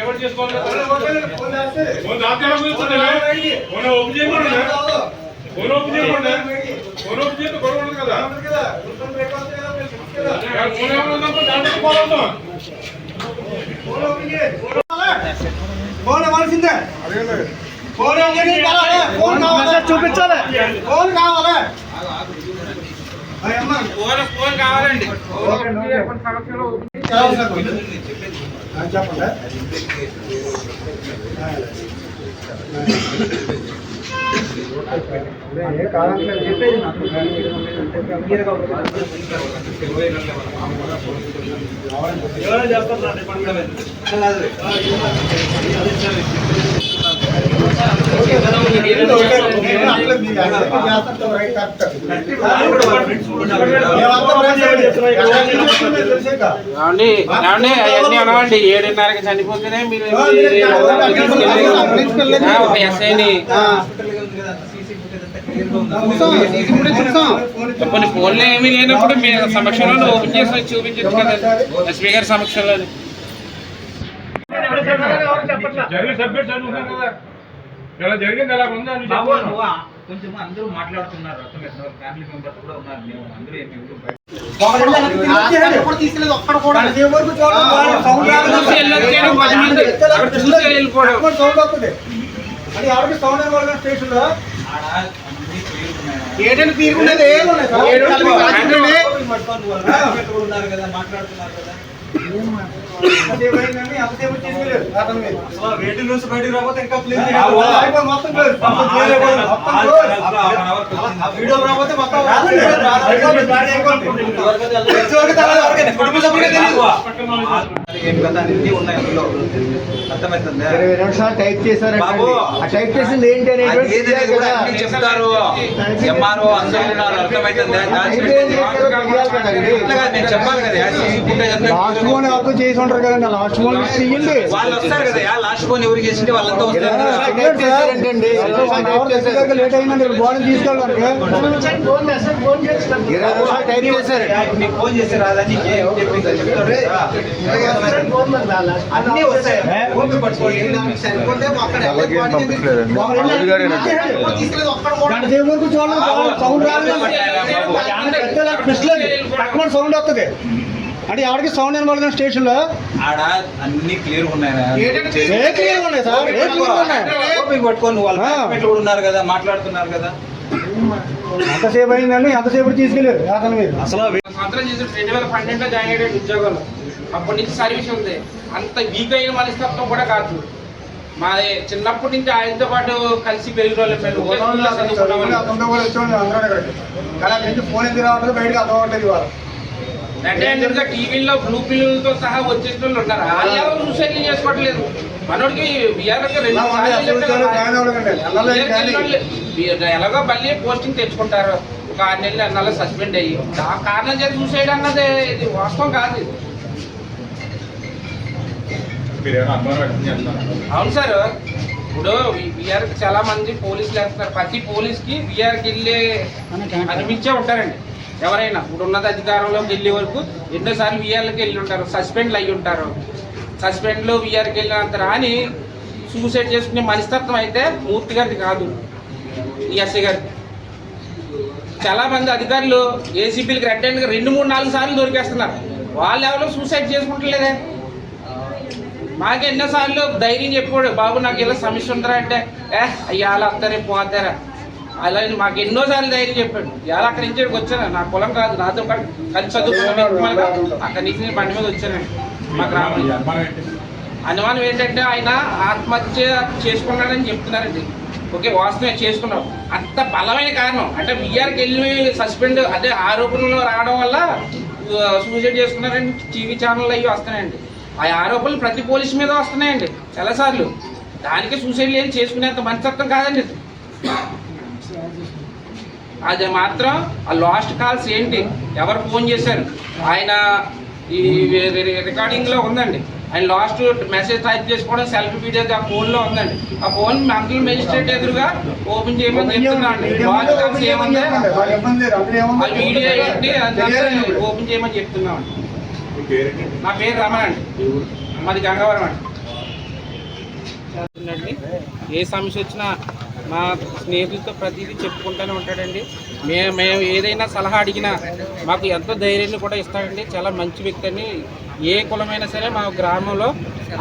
ఎవరు చేసుకోవాలి ఓపెన్ చేయకుండా ఫోన్ ఓపెన్ చేయకుండా ఫోన్ ఓపెన్ చేస్తే గొడవ ఉండదు కదా ఫోన్ ఏమైనా దాంట్లో ఫోన్ ఫోన్ ఫోన్ చూపించాలి ఫోన్ కావాలి ఫోన్ ఫోన్ కావాలండి చెప్పండి. అవన్నీ అనవండి. ఏడున్నరకి చనిపోతేనే మీరు ఒక ఎస్ఐని కొన్ని ఫోన్లు ఏమీ లేనప్పుడు మీ సమక్షంలో ఓపెన్ చేసి చూపించచ్చు కదా. ఎస్పీ గారి సమక్షంలో కొంచెం అందరూ మాట్లాడుతున్నారు. ఫ్యామిలీ మెంబర్స్ కూడా ఉన్నారు. మేము అందరూ ఏమి అది సౌండ్ స్టేషన్లో ఏడని తీరుకునేది? ఏడు ఉన్నారు కదా మాట్లాడుతున్నారు కదా అంతసేపు అయిందండి, బయటకు రాకపోతే ఇంకా మొత్తం వీడియో రాకపోతే మొత్తం ఉన్నాయి టైప్ చేశారు బాబు. ఆ టైప్ చేసింది ఏంటి అనేది కూడా చెప్తారు ఎంఆర్ఓ అందరూ అర్థమైతుంది నేను చెప్పాలి కదా ఫోన్ ఎవరితో చేసి ఉంటారు కదండి లాస్ట్ వాళ్ళు వస్తారు కదా లాస్ట్ ఫోన్ ఎవరికి చేసింటే వాళ్ళంతా వస్తారు కదా. లేట్ అయిందండి బాడీ తీసుకెళ్ళడానికి ఫోన్ చేసి. అన్నీ వస్తాయి చూడండి సౌండ్ రాలేదు. సౌండ్ వస్తుంది. అంటే ఎవరికి సౌండ్ వినబడదు స్టేషన్లో ఆడ అన్ని క్లియర్ ఉన్నాయి క్లియర్ ఉన్నాయి సార్? పట్టుకొని వాళ్ళు కూడా ఉన్నారు కదా మాట్లాడుతున్నారు కదా. ఎంతసేపు అయిందండి? ఎంతసేపు తీసుకెళ్ళారు? అతని మీద అసలు సంవత్సరం చేసి రెండు వేల పన్నెండులో జాయిన్ అయ్యాడు ఉద్యోగంలో. అప్పటి నుంచి సర్వీస్ ఉంది. అంత వీక్ అయిన మనస్తత్వం కూడా కాదు. మా చిన్నప్పటి నుంచి ఆయనతో పాటు కలిసి పెరిగిన వాళ్ళం ఫోన్ ఎందుకు రావట్లేదు బయటకు అర్థం అవ్వట్లేదు ఇవాళ. అంటే ఏంటంటే టీవీలో బ్లూ పిల్లలతో సహా వచ్చేసిన వాళ్ళు ఉన్నారు వాళ్ళు ఎవరు సూసైడ్ చేసుకోవట్లేదు? మనోడికి విఆర్ రెండు. ఎలాగో మళ్ళీ పోస్టింగ్ తెచ్చుకుంటారు. ఒక ఆరు నెలలు అన్నాళ్ళు సస్పెండ్ అయ్యి. ఆ కారణం చేసి సూసైడ్ అన్నది ఇది. వాస్తవం కాదు ఇది. అవును సార్. ఇప్పుడు విఆర్ చాలా మంది పోలీసులు వేస్తున్నారు. ప్రతి పోలీస్కి విఆర్కి వెళ్ళే అనిపించే ఉంటారండి. ఎవరైనా ఇప్పుడు ఉన్నత అధికారంలోకి వెళ్ళే వరకు ఎన్నోసార్లు విఆర్లకి వెళ్ళి ఉంటారు సస్పెండ్లు అయ్యి ఉంటారు. సస్పెండ్లు విఆర్కి వెళ్ళినంత రాని సూసైడ్ చేసుకునే మనస్తత్వం అయితే మూర్తి గారిది కాదు ఈ ఎస్ఐ గారి చాలామంది అధికారులు ఏసీపీలకు రెడ్ రెండు మూడు నాలుగు సార్లు దొరికేస్తున్నారు. వాళ్ళు ఎవరో సూసైడ్ చేసుకుంటలేదే? మాకు ఎన్నోసార్లు ధైర్యం చెప్పాడు బాబు నాకు ఇలా సమస్య ఉందరా అంటే. ఏ అయ్యాల అత్తరే పోతారా? అలా అని మాకు ఎన్నోసార్లు ధైర్యం చెప్పాడు. ఎలా అక్కడి నుంచి వచ్చాను. నా పొలం కాదు నాతో పాటు కలిసి చదువుకున్న అక్కడి నుంచి నేను బండి మీద వచ్చానండి మా గ్రామం. అనుమానం ఏంటంటే ఆయన ఆత్మహత్య చేసుకున్నాడని చెప్తున్నారండి. ఓకే వాస్తవమే చేసుకున్నాం. అంత బలమైన కారణం. అంటే విఆర్కి వెళ్ళి సస్పెండ్ అదే ఆరోపణలు రావడం వల్ల సూసైడ్ చేసుకున్నారని టీవీ ఛానల్ అవి వస్తున్నాయండి. ఆ ఆరోపణలు ప్రతి పోలీస్ మీద వస్తున్నాయండి. చాలాసార్లు దానికి సూసైడ్ లేని చేసుకునేంత మనస్తత్వం కాదండి అది మాత్రం ఆ లాస్ట్ కాల్స్ ఏంటి? ఎవరు ఫోన్ చేశారు? ఆయన ఈ రికార్డింగ్లో ఉందండి. ఆయన లాస్ట్ మెసేజ్ టైప్ చేసుకోవడం సెల్ఫీ వీడియో ఆ ఫోన్లో ఉందండి. ఆ ఫోన్ మంత్లీ మెజిస్ట్రేట్ ఎదురుగా ఓపెన్ చేయమని చెప్తున్నా అండి లాస్ట్ కాల్స్ ఏముంది? ఆ వీడియో ఏంటి? ఓపెన్ చేయమని చెప్తున్నాం అండి మీ పేరేంటి? నా పేరు రమణ అండి. మాది గంగవరం అండి. ఏ సమస్య వచ్చినా మా స్నేహితులతో ప్రతిదీ చెప్పుకుంటూనే ఉంటాడండి. మేము మేము ఏదైనా సలహా అడిగినా మాకు ఎంతో ధైర్యాన్ని కూడా ఇస్తాడండి. చాలా మంచి వ్యక్తి అండి. ఏ కులమైనా సరే మా గ్రామంలో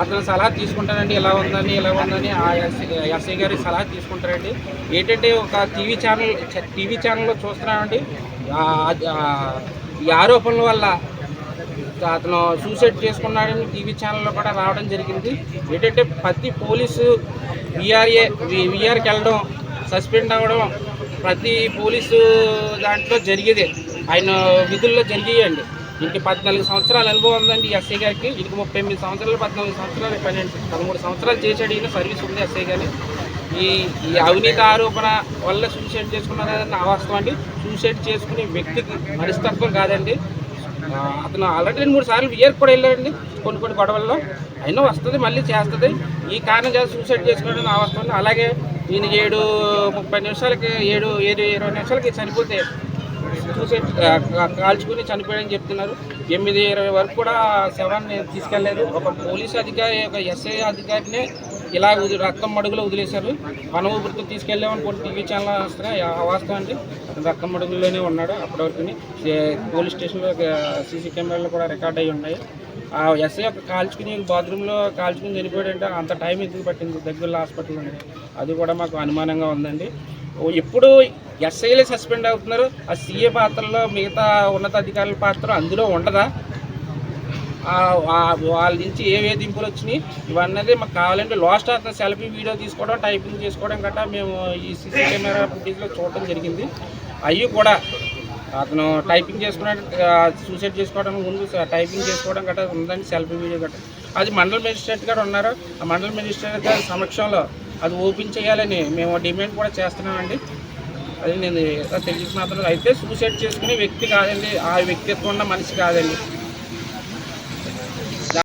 అతను సలహా తీసుకుంటానండి ఇలా ఉందని ఇలా ఉందని ఆ ఎస్ఐ ఎస్ఐ గారి సలహా తీసుకుంటారండి. ఏంటంటే ఒక టీవీ ఛానల్ టీవీ ఛానల్లో చూస్తున్నామండి. ఈ ఆరోపణల వల్ల అతను సూసైడ్ చేసుకున్నాడని టీవీ ఛానల్లో కూడా రావడం జరిగింది. ఏంటంటే ప్రతి పోలీసు విఆర్ఏ విఆర్కి వెళ్ళడం సస్పెండ్ అవ్వడం ప్రతి పోలీసు దాంట్లో జరిగేదే. ఆయన విధుల్లో జరిగేయండి. ఇంటికి పద్నాలుగు సంవత్సరాల అనుభవం ఉందండి ఎస్ఐ గారికి. ఇంటికి ముప్పై ఎనిమిది సంవత్సరాలు పద్నాలుగు సంవత్సరాలు పన్నెండు పదమూడు సంవత్సరాలు చేశాడు ఈయన సర్వీస్ ఉంది ఎస్ఐ గారి. ఈ ఈ అవినీతి ఆరోపణ వల్ల సూసైడ్ చేసుకున్నారని అవాస్తవం అండి. సూసైడ్ చేసుకునే వ్యక్తికి మనస్తత్వం కాదండి. అతను ఆల్రెడీ రెండు మూడు సార్లు ఇయర్ కూడా వెళ్ళాడండి. కొన్ని కొన్ని గొడవల్లో అయినా వస్తుంది మళ్ళీ చేస్తుంది. ఈ కారణం చేసి సూసైడ్ చేసుకోవడం నా వస్తుంది అలాగే ఈయన ఏడు ముప్పై నిమిషాలకి ఏడు ఏడు ఇరవై నిమిషాలకి చనిపోతే సూసైడ్ కాల్చుకుని చనిపోయాడని చెప్తున్నారు. ఎనిమిది ఇరవై వరకు కూడా శవాన్ని తీసుకెళ్ళేదు. ఒక పోలీస్ అధికారి ఒక ఎస్ఐ అధికారినే ఇలా రక్తం మడుగులో వదిలేశారు. వన ఊపిరితో తీసుకెళ్ళామని కొన్ని టీవీ ఛానల్ వస్తున్నాయి. ఆ వాస్తవం అండి. రక్తం మడుగుల్లోనే ఉన్నాడు అప్పటి వరకు పోలీస్ స్టేషన్లో సీసీ కెమెరాలు కూడా రికార్డ్ అయ్యి ఉన్నాయి. ఆ ఎస్ఐ యొక్క కాల్చుకుని బాత్రూంలో కాల్చుకుని చనిపోయాడంటే అంత టైం ఎందుకు పట్టింది? దగ్గరలో హాస్పిటల్ అండి అది కూడా మాకు అనుమానంగా ఉందండి. ఎప్పుడు ఎస్ఐలే సస్పెండ్ అవుతున్నారు? ఆ సీఏ పాత్రలో మిగతా ఉన్నతాధికారుల పాత్ర అందులో ఉండదా? వాళ్ళ నుంచి ఏ వేధింపులు వచ్చినాయి? ఇవన్నది మాకు కావాలంటే లాస్ట్ అతను సెల్ఫీ వీడియో తీసుకోవడం టైపింగ్ చేసుకోవడం గట్రా మేము ఈ సీసీ కెమెరా ఫుటేజ్లో చూడటం జరిగింది. అవి కూడా అతను టైపింగ్ చేసుకునే సూసైడ్ చేసుకోవడానికి ముందు టైపింగ్ చేసుకోవడం గట్రా ఉందండి సెల్ఫీ వీడియో గట్రా. అది మండల మెజిస్ట్రేట్ గారు ఉన్నారు. ఆ మండల మెజిస్ట్రేట్ గారి సమక్షంలో అది ఓపెన్ చేయాలని మేము డిమాండ్ కూడా చేస్తున్నామండి. అది నేను తెలియజేసిన అతను అయితే సూసైడ్ చేసుకునే వ్యక్తి కాదండి. ఆ వ్యక్తిత్వం ఉన్న మనిషి కాదండి.